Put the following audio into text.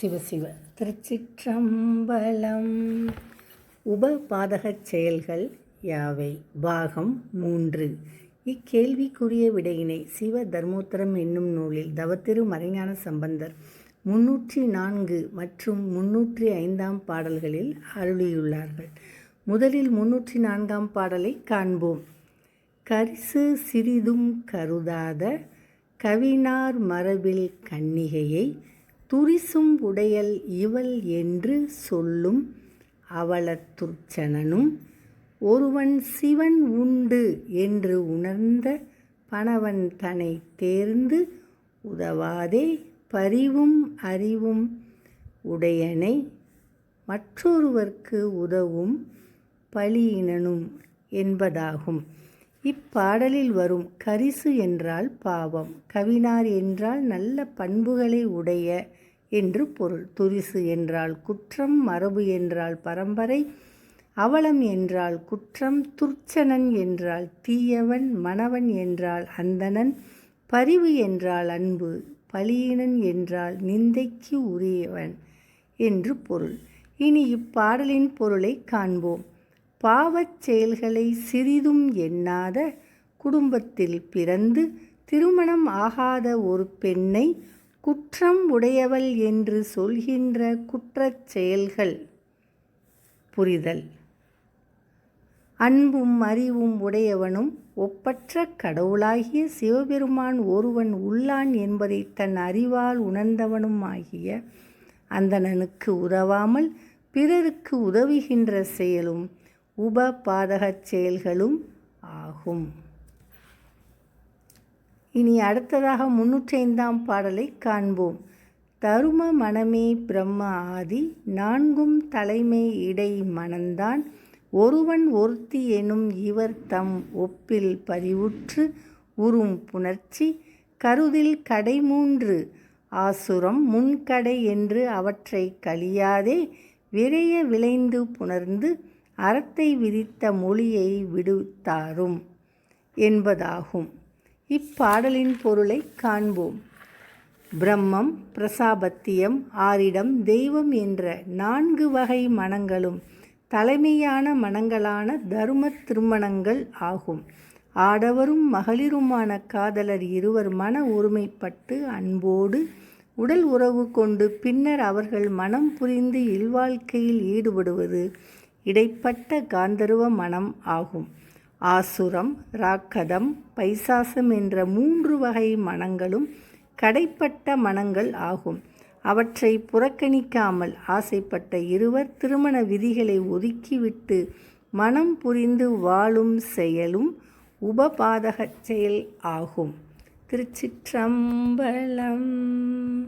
சிவசிவ திருச்சிற்றம்பலம். உபபாதகச் செயல்கள் யாவை? பாகம் மூன்று. இக்கேள்விக்குரிய விடையினை சிவ தர்மோத்தரம் என்னும் நூலில் தவத்திரு மறைஞான சம்பந்தர் முன்னூற்றி நான்கு மற்றும் முன்னூற்றி ஐந்தாம் பாடல்களில் அருளியுள்ளார்கள். முதலில் முன்னூற்றி நான்காம் பாடலை காண்போம். கரிசு சிறிதும் கருதாத கவினார் மரபில் கன்னிகையை துரிசும் உடையல் இவள் என்று சொல்லும் அவலத்துர்ச்சனனும் ஒருவன் சிவன் உண்டு என்று உணர்ந்த பணவன் தன்னை தேர்ந்து உதவாதே பரிவும் அறிவும் உடையனை மற்றொருவர்க்கு உதவும் பலியினனும் என்பதாகும். இப்பாடலில் வரும் கரிசு என்றால் பாவம் கவினார் என்றால் நல்ல பண்புகளை உடைய என்று பொருள். துரிசு என்றால் குற்றம் மரபு என்றால் பரம்பரை அவலம் என்றால் குற்றம் துர்ச்சனன் என்றால் தீயவன் மணவன் என்றால் அந்தணன் பரிவு என்றால் அன்பு பலியினன் என்றால் நிந்தைக்கு உரியவன் என்று பொருள். இனி இப்பாடலின் பொருளை காண்போம். பாவச் செயல்களை சிறிதும் எண்ணாத குடும்பத்தில் பிறந்து திருமணம் ஆகாத ஒரு பெண்ணை குற்றம் உடையவள் என்று சொல்கின்ற குற்றச் செயல்கள். புரிதல். அன்பும் அறிவும் உடையவனும் ஒப்பற்ற கடவுளாகிய சிவபெருமான் ஒருவன் உள்ளான் என்பதை தன் அறிவால் உணர்ந்தவனும் ஆகிய அந்தணனுக்கு உதவாமல் பிறருக்கு உதவுகின்ற செயலும் உபபாதகச் செயல்களும் ஆகும். இனி அடுத்ததாக முன்னூற்றி ஐந்தாம் பாடலை காண்போம். தரும மனமே பிரம்ம ஆதி நான்கும் தலைமை இடை மணந்தான். ஒருவன் ஒருத்தி எனும் இவர் தம் ஒப்பில் பதிவுற்று உறும் புணர்ச்சி கருதில் கடை மூன்று ஆசுரம் முன்கடை என்று அவற்றை கழியாதே விரைய விளைந்து புணர்ந்து அறத்தை விதித்த மொழியை விடுத்தாரும் என்பதாகும். இப்பாடலின் பொருளை காண்போம். பிரம்மம் பிரசாபத்தியம் ஆரிடம் தெய்வம் என்ற நான்கு வகை மனங்களும் தலைமையான மனங்களான தரும திருமணங்கள் ஆகும். ஆடவரும் மகளிருமான காதலர் இருவர் மன ஒருமைப்பட்டு அன்போடு உடல் உறவு கொண்டு பின்னர் அவர்கள் மனம் புரிந்து இல்வாழ்க்கையில் ஈடுபடுவது இடைப்பட்ட காந்தருவ மனம் ஆகும். ஆசுரம் ராக்கதம் பைசாசம் என்ற மூன்று வகை மனங்களும் கடைப்பட்ட மனங்கள் ஆகும். அவற்றை புறக்கணிக்காமல் ஆசைப்பட்ட இருவர் திருமண விதிகளை ஒதுக்கிவிட்டு மனம் புரிந்து வாழும் செயலும் உபபாதகச் செயல் ஆகும். திருச்சிற்றம்பலம்.